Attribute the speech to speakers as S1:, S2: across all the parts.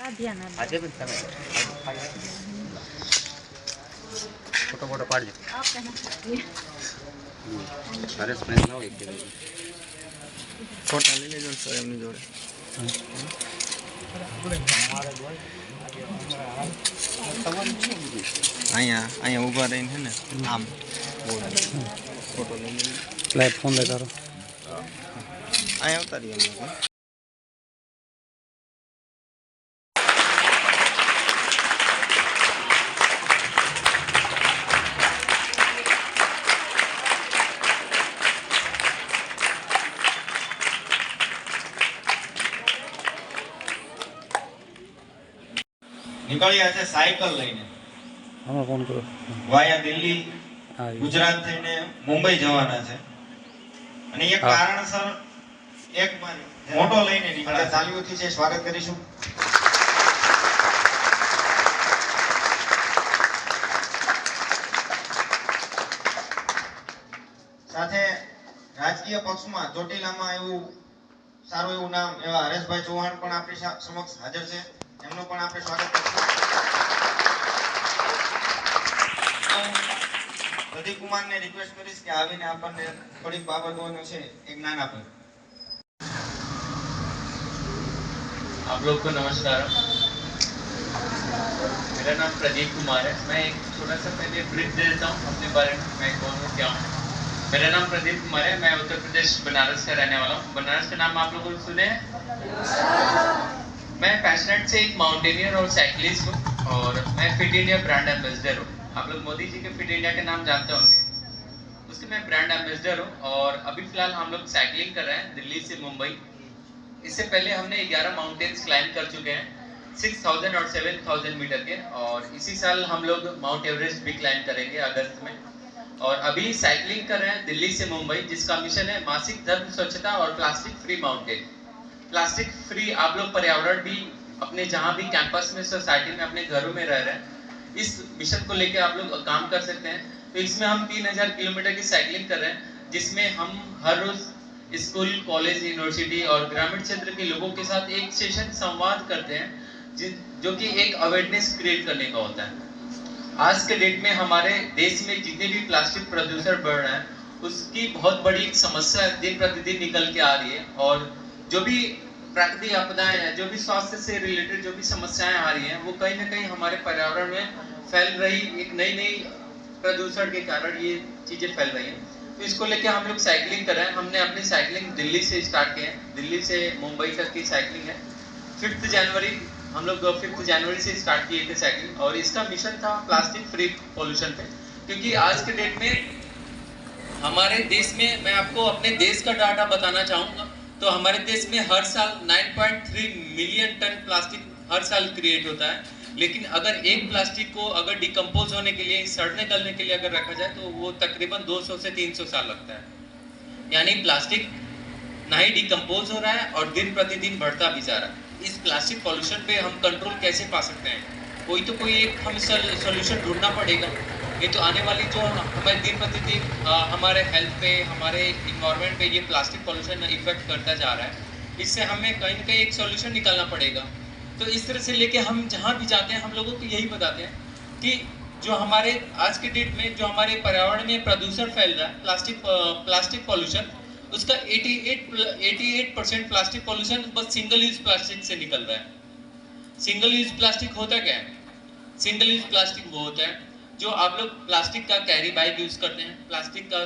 S1: આજે પણ તમે. ફોટો ફોટો પાડજો. હરેશ ફ્રેન્ડ ના હોય
S2: ફોટા લઈ લેજો સર એમની જોડે. અહીંયા અહીંયા ઊભા રહીને ને આમ ફોટો લઈ લેજો.
S3: ફોન લે તારો.
S2: અહીંયા આવતા રહીએ અમે નીકળ્યા છે સાયકલ લઈને.
S3: આમાં ફોન કરો.
S2: વાયા દિલ્હી ગુજરાત થઈને મુંબઈ જવાના છે. અને એ. કારણસર એક મોટો લઈને નીકળ્યા તાલીઓથી છે. સ્વાગત કરીશું. સાથે રાજકીય પક્ષમાં ચોટીલામાં એવું સારું એવું નામ એવા હરેશભાઈ ચૌહાણ પણ આપણી સમક્ષ હાજર છે. એમનું પણ આપણે સ્વાગત કરીશું પ્રદીપ કુમારને રિક્વેસ્ટ કરીશ કે આવીને આપણને થોડીક બાબતોનું છે એક જ્ઞાન આપે
S4: आप लोग को नमस्कार मेरा नाम प्रदीप कुमार है मैं एक छोटा सा पहले ब्रीफ दे देता हूँ अपने बारे में मैं कौन हूँ क्या हूँ मेरा नाम प्रदीप कुमार है मैं उत्तर प्रदेश बनारस से रहने वाला हूँ बनारस का नाम आप लोगों ने सुने हैं मैं पैशनेट से एक माउंटेनियर और साइकिलिस्ट हूँ और मैं फिट इंडिया ब्रांड एम्बेसडर हूँ आप लोग मोदी जी के फिट इंडिया के नाम जानते होंगे। उसके मैं ब्रांड एम्बेसडर हूँ और अभी फ़िलहाल हम लोग साइकिलिंग कर रहे हैं दिल्ली से मुंबई। इससे पहले हमने 11 माउंटेन्स क्लाइंब कर चुके हैं 6000 और 7000 मीटर के और इसी साल हम लोग माउंट एवरेस्ट भी क्लाइंब करेंगे अगस्त में। और अभी साइकिलिंग कर रहे हैं दिल्ली से मुंबई, जिसका मिशन है मासिक धर्म, स्वच्छता और plastic free mountain plastic free आप लोग पर्यावरण भी अपने जहाँ भी कैंपस में सोसाइटी में, अपने घरों में रह रहे हैं इस मिशन को लेकर आप लोग काम कर सकते हैं। तो इसमें हम 3000 किलोमीटर की साइकिलिंग कर रहे हैं, जिसमें हम हर रोज स्कूल कॉलेज यूनिवर्सिटी और ग्रामीण क्षेत्र के लोगों के साथ एक सेशन संवाद करते हैं, जो कि एक अवेयरनेस क्रिएट करने का होता है। आज के डेट में हमारे देश में जितने भी प्लास्टिक प्रदूषण बढ़ रहा है, उसकी बहुत बड़ी समस्या दिन प्रतिदिन निकल के आ रही है और जो भी प्राकृतिक आपदाएँ हैं, जो भी स्वास्थ्य से रिलेटेड जो भी समस्याएँ आ रही हैं, वो कहीं ना कहीं हमारे पर्यावरण में फैल रही, एक नई नई प्रदूषण के कारण ये चीज़ें फैल रही हैं। तो इसको लेके हम लोग साइकिलिंग कर रहे हैं। हमने अपनी साइकिलिंग दिल्ली से स्टार्ट की है। दिल्ली से मुंबई तक की साइकिलिंग है। फिफ्थ जनवरी हम लोग फिफ्थ जनवरी से स्टार्ट किए थे साइकिलिंग और इसका मिशन था प्लास्टिक फ्री पॉल्यूशन पे। क्योंकि आज के डेट में हमारे देश में, मैं आपको अपने देश का डाटा बताना चाहूँगा। तो हमारे देश में हर साल 9.3 मिलियन टन प्लास्टिक हर साल क्रिएट होता है। लेकिन अगर एक प्लास्टिक को अगर डिकम्पोज होने के लिए, सड़ने गलने के लिए अगर रखा जाए तो वो तकरीबन 200 से 300 साल लगता है। यानी प्लास्टिक ना ही डिकम्पोज हो रहा है और दिन प्रतिदिन बढ़ता भी जा रहा है। इस प्लास्टिक पॉल्यूशन पे हम कंट्रोल कैसे पा सकते हैं? कोई तो कोई एक हम सोल्यूशन ढूंढना पड़ेगा। ये तो आने वाली जो हमारे दिन प्रतिदिन हमारे हेल्थ पे, हमारे इन्वायरमेंट पे ये प्लास्टिक पॉल्यूशन इफ़ेक्ट करता जा रहा है। इससे हमें कहीं ना कहीं एक सोल्यूशन निकालना पड़ेगा। तो इस तरह से लेके हम जहाँ भी जाते हैं, हम लोगों को यही बताते हैं कि जो हमारे आज के डेट में जो हमारे पर्यावरण में प्रदूषण फैल रहा है प्लास्टिक प्लास्टिक पॉल्यूशन उसका 88 88 परसेंट प्लास्टिक पॉल्यूशन बस सिंगल यूज़ प्लास्टिक से निकल रहा है। सिंगल यूज़ प्लास्टिक होता क्या है? सिंगल यूज़ प्लास्टिक वो होता है। जो आप लोग प्लास्टिक का कैरी बैग यूज़ करते हैं, प्लास्टिक का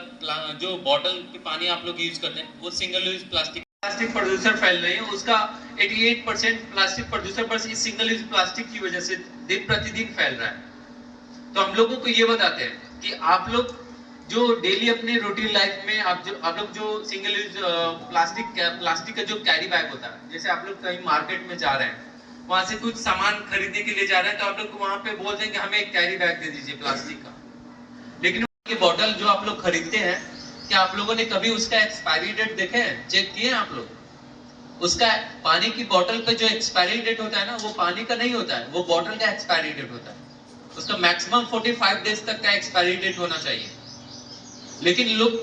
S4: जो बॉटल के पानी आप लोग यूज़ करते हैं, वो सिंगल यूज़ प्लास्टिक प्लास्टिक प्रदूषण फैल रही है। उसका 88 परसेंट प्लास्टिक प्रदूषण बस इस सिंगल यूज़ प्लास्टिक की वजह से दिन प्रतिदिन फैल रहा है। तो हम लोगों को ये बताते हैं कि आप लोग जो डेली अपने रूटीन लाइफ में आप जो, आप लोग जो सिंगल यूज़ प्लास्टिक प्लास्टिक का जो कैरी बैग होता है, जैसे आप लोग कहीं मार्केट में जा रहे हैं वहाँ से कुछ सामान खरीदने के लिए जा रहे हैं तो आप लोग वहाँ पे बोल दें कि हमें एक कैरी बैग दे दीजिए प्लास्टिक का। लेकिन की बॉटल जो आप लोग खरीदते हैं, क्या आप लोगों ने कभी उसका एक्सपायरी डेट देखे हैं? चेक किए हैं आप लोग? उसका पानी की बोतल पे जो एक्सपायरी डेट होता है ना, वो पानी का नहीं होता है, वो बॉटल का एक्सपायरी डेट होता है। उसका मैक्सिमम 45 डेज़ तक का एक्सपायरी डेट होना चाहिए। लेकिन लोग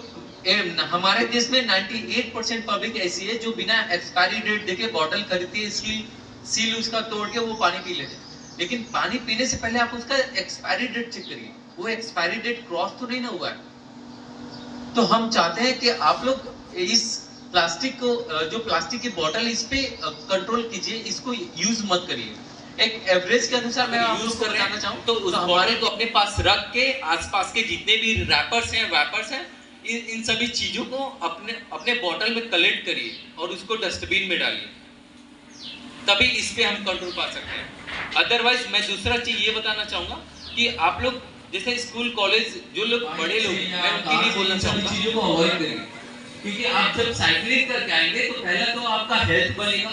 S4: हमारे देश में 98 परसेंट पब्लिक ऐसी है, जो बिना एक्सपायरी डेट देखे बॉटल खरीदती है, इसलिए सील उसका तोड़ के वो पानी पी लेते लेकिन पानी पीने से पहले आप उसका एक्सपायरी डेट चेक करिए। वो एक्सपायरी डेट क्रॉस तो नहीं ना हुआ है। तो हम चाहते हैं कि आप लोग इस प्लास्टिक को जो प्लास्टिक की बोतल इस पे कंट्रोल कीजिए इसको यूज़ मत करिए। एक एवरेज के अनुसार मैं यूज़ कर रहा चाहूँ तो उस बॉटल को अपने पास रख के आसपास के जितने भी रैपर्स हैं वैपर्स हैं इन इन सभी चीज़ों को अपने अपने बॉटल में कलेक्ट करिए और उसको डस्टबिन में डालिए। तभी इस पे हम कंट्रोल पा सकते हैं। अदरवाइज़ मैं दूसरा चीज़ ये बताना चाहूँगा कि आप लोग जैसे स्कूल कॉलेज जो लोग बड़े लोग हैं, मैं उनके लिए बोलना चाहूँगा। चीज़ों को अवॉइड करिए क्योंकि आप जब साइकिलिंग करके आएँगे तो पहला तो आपका हेल्थ बनेगा।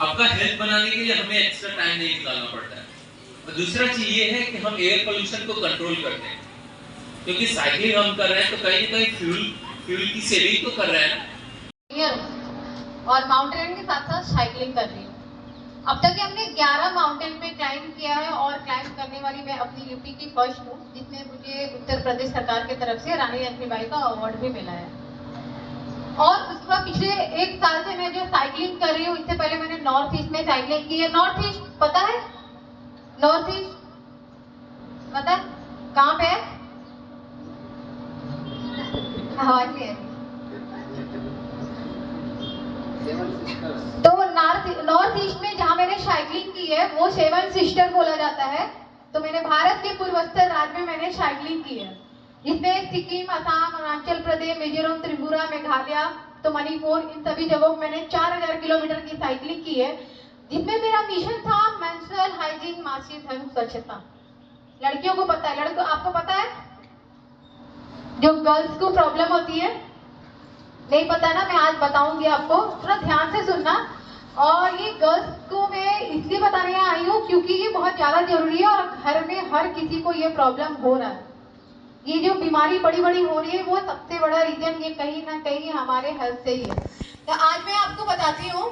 S4: आपका हेल्थ बनाने के लिए हमें एक्स्ट्रा टाइम नहीं निकालना पड़ता है। और दूसरा चीज़ ये है कि हम एयर पोल्यूशन को कंट्रोल करते हैं। क्योंकि साइकिलिंग हम कर रहे हैं तो कहीं ना कहीं फ्यूल फ्यूल की सेविंग तो कर रहे हैं ना।
S5: और माउंटेन के साथ साथ साइकिलिंग कर रही हूँ। अब तक हमने 11 माउंटेन पे क्लाइंब किया है और क्लाइंब करने वाली मैं अपनी यूपी की फ़र्स्ट हूँ जिसमें मुझे उत्तर प्रदेश सरकार की तरफ़ से रानी लक्ष्मीबाई का अवार्ड भी मिला है। और उसके बाद पिछले एक साल से मैं जो साइकिलिंग कर रही हूँ, इससे पहले मैंने नॉर्थ ईस्ट में साइकिलिंग की है। नॉर्थ ईस्ट पता है? नॉर्थ ईस्ट पता है? कहाँ पे है? आवाज़ नहीं आ रही तो नॉर्थ ईस्ट में जहाँ मैंने साइकिलिंग की है, वो सेवन सिस्टर बोला जाता है। तो मैंने भारत के पूर्वोत्तर राज्य में मैंने साइकिलिंग की है। जिसमें सिक्किम, असम, अरुणाचल प्रदेश, मिजोरम, त्रिपुरा, मेघालय तो मणिपुर, इन सभी जगहों में मैंने 4000 किलोमीटर की साइकिलिंग की है। जिसमें मेरा मिशन था मेंस्ट्रुअल हाइजीन मासिक धर्म, स्वच्छता। लड़कियों को पता है, लड़कों, आपको पता है? जो गर्ल्स को प्रॉब्लम होती है नहीं पता ना, मैं आज बताऊँगी आपको। थोड़ा ध्यान से सुनना। और ये गर्ल्स को मैं इसलिए बताने आई हूँ क्योंकि ये बहुत ज़्यादा ज़रूरी है और घर में हर किसी को ये प्रॉब्लम हो रहा है। ये जो बीमारी बड़ी बड़ी हो रही है, वो सबसे बड़ा रीजन ये कहीं ना कहीं हमारे हेल्थ से ही है। तो आज मैं आपको बताती हूँ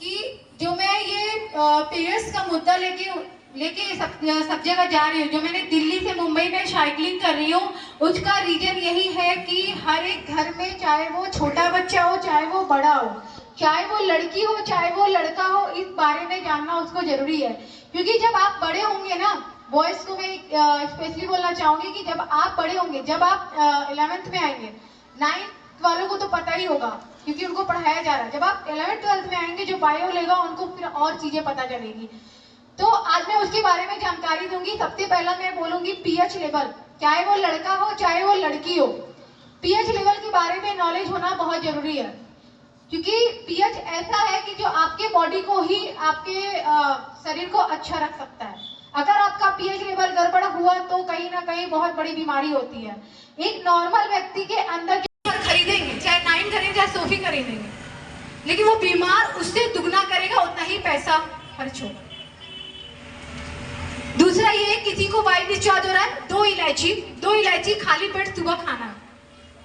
S5: कि जो मैं ये पीरियड्स का मुद्दा लेके लेके सब सब जगह जा रही हूँ। जो मैंने दिल्ली से मुंबई में साइकिलिंग कर रही हूँ, उसका रीजन यही है कि हर एक घर में चाहे वो छोटा बच्चा हो, चाहे वो बड़ा हो, चाहे वो लड़की हो, चाहे वो लड़का हो, इस बारे में जानना उसको ज़रूरी है। क्योंकि जब आप बड़े होंगे ना बॉयज़ को मैं स्पेशली बोलना चाहूँगी कि जब आप बड़े होंगे, जब आप इलेवेंथ में आएँगे नाइन्थ वालों को तो पता ही होगा, क्योंकि उनको पढ़ाया जा रहा है। जब आप इलेवेंथ ट्वेल्थ में आएँगे, जो बायो लेगा, उनको फिर और चीज़ें पता चलेगी। तो आज मैं उसके बारे में जानकारी दूँगी। सबसे पहला मैं बोलूँगी पीएच लेवल। चाहे वो लड़का हो चाहे वो लड़की हो पीएच लेवल के बारे में नॉलेज होना बहुत ज़रूरी है। क्योंकि पीएच ऐसा है कि जो आपके बॉडी को ही आपके अ, शरीर को अच्छा रख सकता है। अगर आपका पीएच लेवल गड़बड़ हुआ तो कहीं ना कहीं बहुत बड़ी बीमारी होती है। एक नॉर्मल व्यक्ति के अंदर जो खरीदेंगे चाहे नाइन खरीदेंगे चाहे सोफी खरीदेंगे लेकिन वो बीमार उससे दुगना करेगा उतना ही पैसा खर्च होगा। दूसरा ये किसी को वाइट डिस्चार्ज हो रहा है, दो इलायची दो इलायची, खाली पेट सुबह खाना।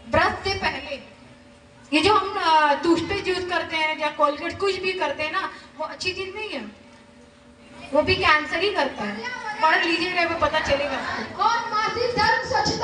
S5: ब्रश से पहले। ये जो हम टूथपेस्ट यूज़ करते हैं या कोलगेट कुछ भी करते हैं ना, वो अच्छी चीज़ नहीं है। वो भी कैंसर ही करता है। पढ़ लीजिएगा, वो पता चलेगा। और धर्म स्वच्छता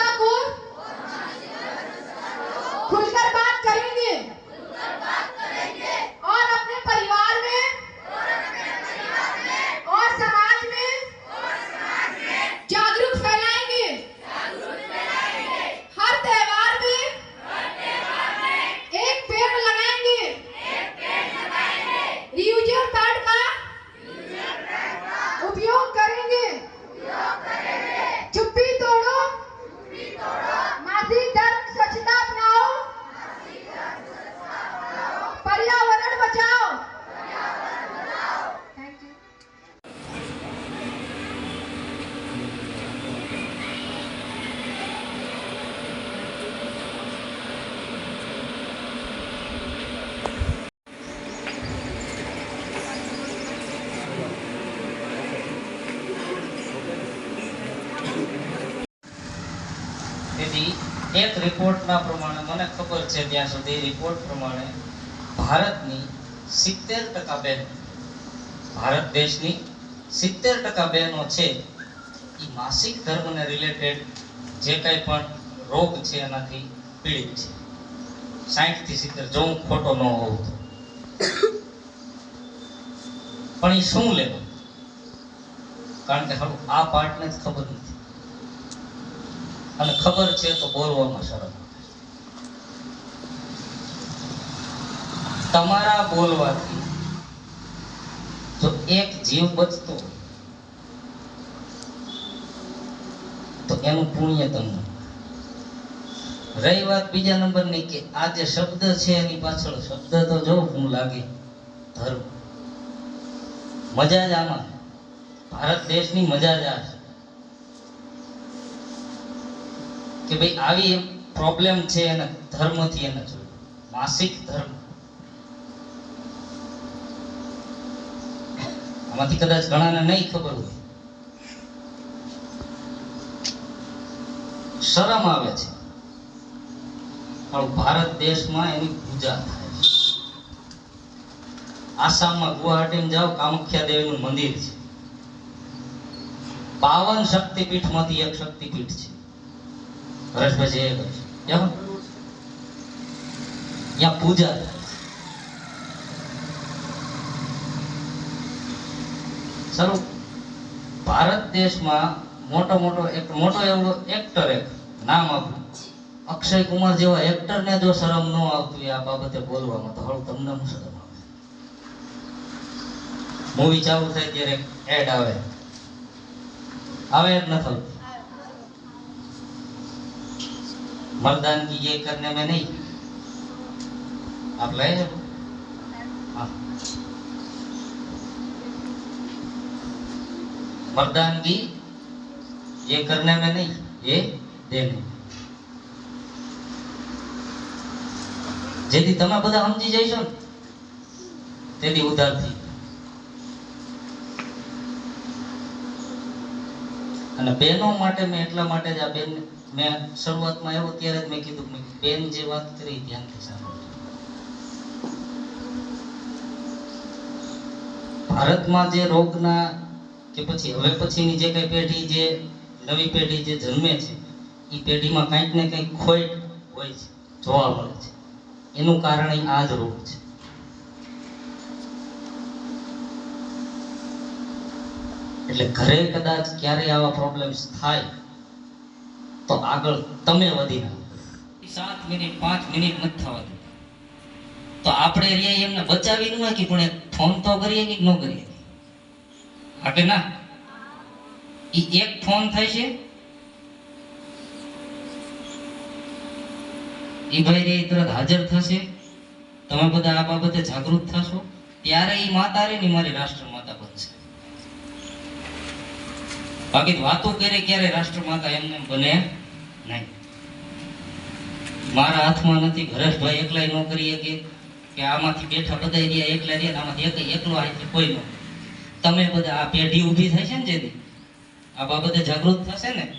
S6: રિપોર્ટના પ્રમાણે મને ખબર છે ત્યાં સુધી રિપોર્ટ પ્રમાણે ભારતની સિત્તેર ટકા બહેનો ભારત દેશની સિત્તેર ટકા બહેનો છે એ માસિક ધર્મને રિલેટેડ જે કંઈ પણ રોગ છે એનાથી પીડિત છે. સાઠથી સિત્તેર, જો હું ખોટો ન હોઉં તો. પણ એ શું લેવું કારણ કે આ પાર્ટને જ ખબર નથી. અને ખબર છે તો બોલવામાં શરમ તમારા બોલવાથી જો એક જીવ બચતો તો એનું પુણ્ય તમને રહી વાત બીજા નંબરની કે આ જે શબ્દ છે એની પાછળ શબ્દ તો જો હું લાગે, ધર્મ. મજા જ આમાં. ભારત દેશની મજા જ આ છે કે ભાઈ આવી પ્રોબ્લેમ છે એને ધર્મથી એને જોયું. માસિક ધર્મ. આમાંથી કદાચ ઘણાને નહીં ખબર હોય. શરમ આવે છે. પણ ભારત દેશમાં એની પૂજા થાય છે. આસામમાં ગુવાહાટીમાં જાઓ, કામખ્યા દેવીનું મંદિર છે. બાવન શક્તિપીઠમાંથી એક શક્તિપીઠ છે. હરેશભાઈ એ એક જાઓ. ત્યાં પૂજા સારું ભારત દેશમાં મોટો મોટો એક મોટો એવો એક્ટર એક નામ આપું અક્ષય કુમાર જેવા એક્ટરને જો શરમ ન આવતું આ બાબતે બોલવામાં તો હળું તમને હું શરમ આવે મૂવી ચાલુ થાય ત્યારે એડ આવે. આવે જ ન થતું मर्दानगी ये करने में नहीं आप लाए हैं हाँ मर्दानगी ये करने में नहीं ये देने में જેથી તમે બધા સમજી જઈશો ને તેથી ઉધાર થઈ અને બહેનો માટે મેં એટલા માટે જ આ બેન મેં શરૂઆતમાં એવું ત્યારે જ મેં કીધું કે બેન જે વાત કરી ધ્યાનથી સાંભળો ભારતમાં જે રોગના કે પછી હવે પછીની જે કઈ પેઢી જે નવી પેઢી જે જન્મે છે એ પેઢીમાં કંઈક ને કંઈક ખોટ હોય છે, જોવા મળે છે. એનું કારણ આ જ રોગ છે. એટલે ઘરે કદાચ ક્યારેય આવા પ્રોબ્લેમ્સ થાય તો આગળ તમે વધી સાત મિનિટ, પાંચ મિનિટ નથી થવા તો આપણે રહ્યા એમને બચાવી ન નાખી પણ ફોન તો કરીએ કે ન કરીએ હા ના? એ એક ફોન થાય છે એ ભાઈ રે તરત હાજર થશે. તમે બધા આ બાબતે જાગૃત થશો. ત્યારે એ માતા રે ને મારી રાષ્ટ્ર માતા બનશે. બાકી વાતો કરે ક્યારે રાષ્ટ્રમાતા એમને એમ બને નહીં. મારા હાથમાં નથી. હરેશભાઈ એકલાય ન કરી શકે. કે આમાંથી બેઠા બધા રહ્યા, એકલા રહ્યા, આમાંથી એક એકલો હાથે કોઈ ન તમે બધા આ પેઢી ઊભી થાય છે ને જેથી આ બાબતે જાગૃત થશે ને?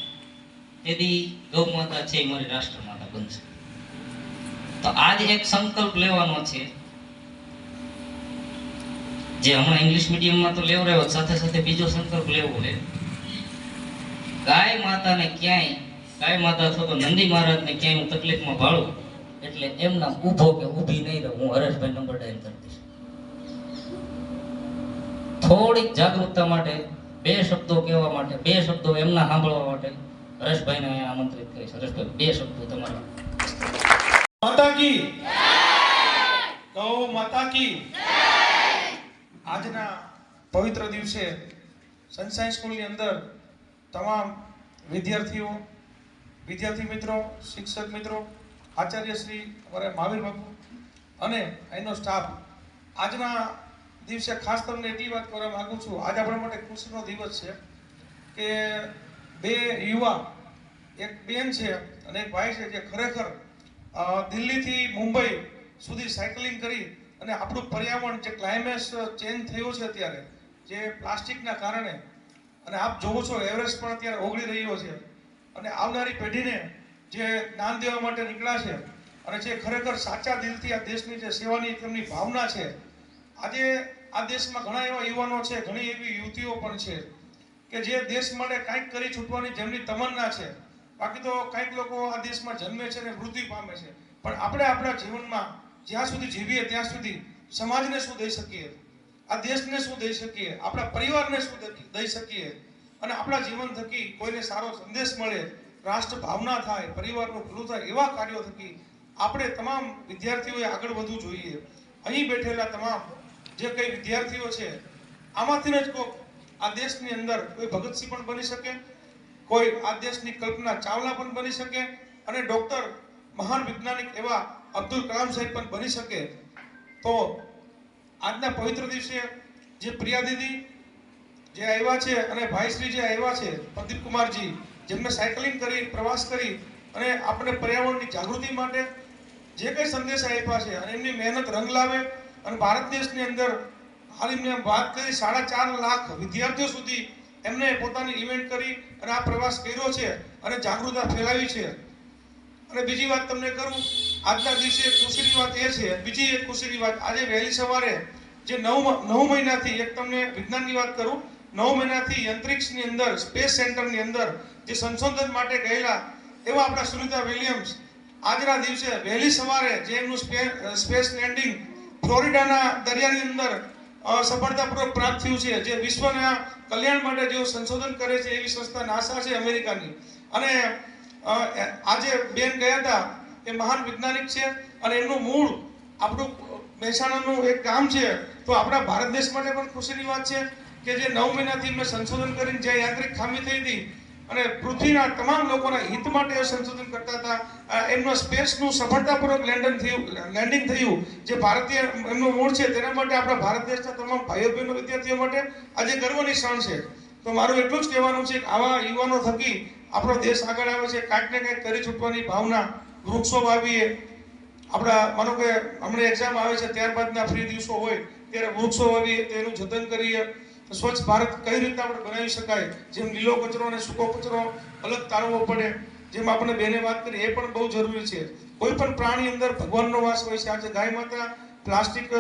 S6: તેથી ગૌ માતા છે મારી રાષ્ટ્રમાતા બનશે. તો આજ એક સંકલ્પ લેવાનો છે. જે હમણાં ઇંગ્લિશ મીડિયમમાં તો લેવડાવ્યો સાથે સાથે બીજો સંકલ્પ લેવો છે. ગાય માતાને ક્યાંય, ગાય માતા છો તો નંદી મહારાજને ક્યાંય હું તકલીફમાં ભાળું, એટલે એમના ઊભો કે ઊભી નહીં રહું, હું હરેશભાઈ નંબર ડાયલ કરી દઈશ. થોડીક જાગૃતતા માટે, બે શબ્દો કહેવા માટે, બે શબ્દો એમના સાંભળવા માટે હરેશભાઈને આમંત્રિત કરીશ. હરેશભાઈ, બે શબ્દો તમારા.
S7: માતા કી. ગૌ માતા કી. આજના પવિત્ર દિવસે સનસાઈ સ્કૂલની અંદર તમામ વિદ્યાર્થીઓ, વિદ્યાર્થી મિત્રો, શિક્ષક મિત્રો, આચાર્ય શ્રી અમારા મહાવીર બાપુ અને એનો સ્ટાફ આજના દિવસે ખાસ તમને એટલી વાત કરવા માગું છું, આજ આપણા માટે ખુશીનો દિવસ છે કે બે યુવા, એક બેન છે અને એક ભાઈ છે જે ખરેખર દિલ્હીથી મુંબઈ સુધી સાયકલિંગ કરી અને આપણું પર્યાવરણ જે ક્લાઇમેટ ચેન્જ થયું છે અત્યારે, જે પ્લાસ્ટિકના કારણે અને આપ જોવો છો એવરેસ્ટ પણ અત્યારે ઓગળી રહ્યો છે. અને આવનારી પેઢીને જે જ્ઞાન દેવા માટે નીકળ્યા છે અને જે ખરેખર સાચા દિલથી આ દેશની જે સેવાની તેમની ભાવના છે, આજે આ દેશમાં ઘણા એવા યુવાનો છે, ઘણી એવી યુવતીઓ પણ છે કે જે દેશ માટે કાંઈક કરી છૂટવાની જેમની તમન્ના છે. બાકી તો કાંઈક લોકો આ દેશમાં જન્મે છે અને વૃદ્ધિ પામે છે. પણ આપણે આપણા જીવનમાં જ્યાં સુધી જીવીએ ત્યાં સુધી સમાજને શું દઈ શકીએ? આ દેશને શું દઈ શકીએ? આપણા પરિવારને શું દઈ- શકીએ? અને આપણા જીવન થકી કોઈને સારો સંદેશ મળે રાષ્ટ્ર ભાવના થાય, પરિવારનું ભલું થાય, એવા કાર્યો થકી આપણે તમામ વિદ્યાર્થીઓએ આગળ વધવું જોઈએ. અહીં બેઠેલા તમામ જે કઈ વિદ્યાર્થીઓ છે, આમાંથી જ કોક આ દેશની અંદર કોઈ ભગતસિંહ પણ બની શકે, કોઈ આ દેશની કલ્પના ચાવલા પણ બની શકે અને ડોક્ટર મહાન વૈજ્ઞાનિક એવા અબ્દુલ કલામ સાહેબ પણ બની શકે. તો આજના પવિત્ર દિવસે જે પ્રિયા દીદી જે આવ્યા છે અને ભાઈશ્રી જે આવ્યા છે, પ્રદીપ કુમારજી, જેમને સાયકલિંગ કરી, પ્રવાસ કરી અને આપણે પર્યાવરણની જાગૃતિ માટે જે કંઈ સંદેશ આપ્યા છે અને એમની મહેનત રંગ લાવે અને ભારત દેશની અંદર હાલ એમને વાત કરી, સાડા ચાર લાખ વિદ્યાર્થીઓ સુધી એમને પોતાની ઇવેન્ટ કરી અને આ પ્રવાસ કર્યો છે અને જાગૃતતા ફેલાવી છે. અને બીજી વાત તમને કરું આજના દિવસે ખુશીની વાત એ છે, બીજી એક ખુશીની વાત, આજે વહેલી સવારે જે નવ નવ મહિનાથી એક તમને વિજ્ઞાનની વાત કરું, નવ મહિનાથી અંતરિક્ષની અંદર, સ્પેસ સેન્ટરની અંદર જે સંશોધન માટે ગયેલા એવા આપણા સુનિતા વિલિયમ્સ, આજના દિવસે વહેલી સવારે જે એમનું સ્પેસ લેન્ડિંગ ફ્લોરિડાના દરિયાની અંદર સફળતાપૂર્વક પ્રાપ્ત થયું છે, જે વિશ્વના કલ્યાણ માટે જેઓ સંશોધન કરે છે એવી સંસ્થા નાસા છે અમેરિકાની. અને આજે બેન ગયા હતા એ મહાન વૈજ્ઞાનિક છે અને એમનું મૂળ આપણું મહેસાણાનું એક ગામ છે. તો આપણા ભારત દેશ માટે પણ ખુશીની વાત છે કે જે નવ મહિનાથી મેં સંશોધન કરીને જ્યાં યાંત્રિક ખામી થઈ હતી અને પૃથ્વીના તમામ લોકોના હિત માટે સંશોધન કરતા હતા. એમનો સ્પેસનું સફળતાપૂર્વક લેન્ડન થયું, લેન્ડિંગ થયું. જે ભારતીય એમનું મૂળ છે તેના માટે આપણા ભારત દેશના તમામ ભાઈઓ બહેનો વિદ્યાર્થીઓ માટે આજે ગર્વની ક્ષણ છે. તો મારું એટલું જ કહેવાનું છે કે આવા યુવાનો થકી આપણો દેશ આગળ આવે છે. કાંઈક ને કાંઈક કરી છૂટવાની ભાવના વૃક્ષો વાવીએ. આપણા માનો કે હમણાં એક્ઝામ આવે છે, ત્યારબાદના ફ્રી દિવસો હોય, ત્યારે વૃક્ષો વાવીએ તેનું જતન કરીએ. સ્વચ્છ ભારત કઈ રીતે આપણે બનાવી શકાય? જેમ લીલો કચરો અને સૂકો કચરો અલગ તારવો પડે. જેમ આપણે બેને વાત કરી, એ પણ બહુ જરૂરી છે. કોઈ પણ પ્રાણી અંદર ભગવાનનો વાસ હોય છે. આજે ગાય માતા પ્લાસ્ટિક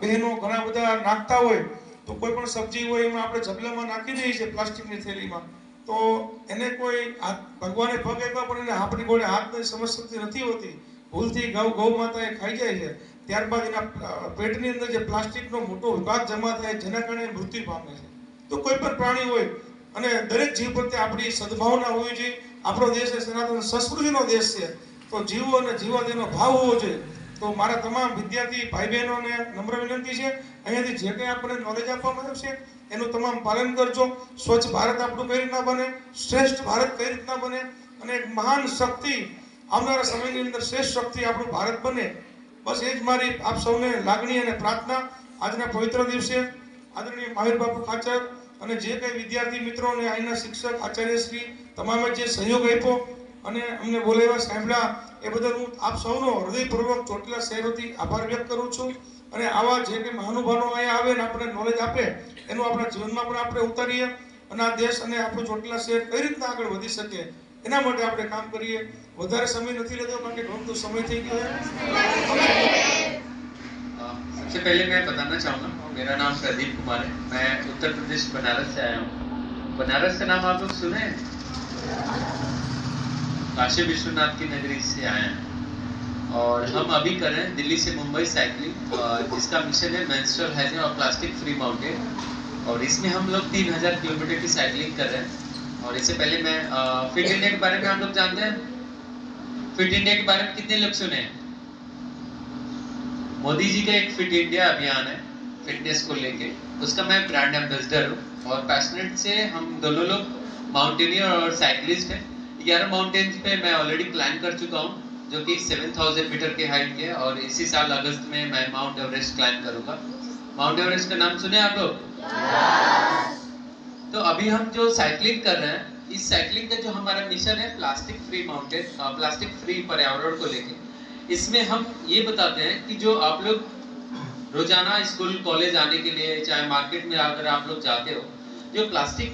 S7: બહેનો ઘણા બધા નાખતા હોય, તો કોઈ પણ સબ્જી હોય, એમાં આપણે જબલામાં નાખી દઈએ છીએ પ્લાસ્ટિકની થેલીમાં. તો એને કોઈ ભગવાને પગ આપ્યા પણ એને આપણી ગોળે હાથની સમજશક્તિ નથી હોતી. ભૂલથી ગૌ ગૌ માતા એ ખાઈ જાય છે. ત્યારબાદ એના પેટની અંદર જે પ્લાસ્ટિકનો મોટો વિભાગ જમા થાય, જેના કારણે મૃત્યુ પામે છે. તો કોઈ પણ પ્રાણી હોય, અને દરેક જીવ પ્રત્યે આપણી સદભાવના હોવી જોઈએ. આપણો દેશ એ સનાતન સંસ્કૃતિનો દેશ છે. તો જીવો અને જીવાદીનો ભાવ હોવો જોઈએ. તો મારા તમામ વિદ્યાર્થી ભાઈ બહેનોને નમ્ર વિનંતી છે. અહીંયાથી જે કંઈ આપણને નોલેજ આપવામાં આવ્યું છે એનું તમામ પાલન કરજો. સ્વચ્છ ભારત આપણું કઈ રીતના બને? શ્રેષ્ઠ ભારત કઈ રીતના બને? અને એક મહાન શક્તિ આવનારા સમયની અંદર શ્રેષ્ઠ શક્તિ આપણું ભારત બને. બસ એ જ મારી આપ સૌને લાગણી અને પ્રાર્થના. આજના પવિત્ર દિવસે આદરણીય મહાવીર બાપુ ખાચર અને જે કંઈ વિદ્યાર્થી મિત્રો અને અહીંના શિક્ષક આચાર્યશ્રી તમામે જે સહયોગ આપ્યો અને અમને બોલાવ્યા, સાંભળ્યા, એ બદલ હું આપ સૌનો હૃદયપૂર્વક ચોટીલા શહેરોથી આભાર વ્યક્ત કરું છું. અને આવા જે કંઈ મહાનુભાવો અહીંયા આવે ને આપણને નોલેજ આપે એનું આપણા જીવનમાં પણ આપણે ઉતારીએ અને આ દેશ અને આપણું ચોટીલા શહેર કઈ રીતના આગળ વધી શકે એના માટે આપણે કામ કરીએ વધારે સમય નથી લેતો કારણ કે ઘણો બધો સમય થઈ ગયો છે
S4: अ, सबसे पहले मैं बताना चाहूँगा मेरा नाम प्रदीप कुमार है मैं उत्तर प्रदेश बनारस से आया हूँ बनारस का नाम आप लोग सुने हैं? काशी विश्वनाथ की नगरी से आए हैं और हम अभी कर रहे हैं दिल्ली से मुंबई साइकिलिंग जिसका मिशन है मेंस्ट्रुअल हाइजीन और प्लास्टिक फ्री माउंटेन और इसमें हम लोग तीन हज़ार किलोमीटर की साइकिलिंग कर रहे हैं। और इससे पहले मैं फिट इंडिया के बारे में आप लोग जानते हैं? फिट इंडिया के बारे में कितने लोग सुने हैं? मोदी जी का एक फिट इंडिया अभियान है फिटनेस को लेके। उसका मैं ब्रांड एम्बेसडर हूँ और पैशनेट से हम दोनों लोग माउंटेनियर और साइकिलिस्ट हैं। ग्यारह माउंटेन्स पे मैं ऑलरेडी प्लान कर चुका हूँ। जो कि 7000 मीटर के हाइट के और इसी साल अगस्त में मैं माउंट एवरेस्ट क्लाइम करूँगा। माउंट एवरेस्ट का नाम सुने आप लोग? तो अभी हम जो साइकिलिंग कर रहे हैं, इस साइकिलिंग का जो हमारा मिशन है plastic free mountain plastic free पर्यावरण को लेके। इसमें हम ये बताते हैं कि जो आप लोग रोज़ाना स्कूल, कॉलेज आने के लिए, चाहे मार्केट में अगर आप लोग जाते हो, जो प्लास्टिक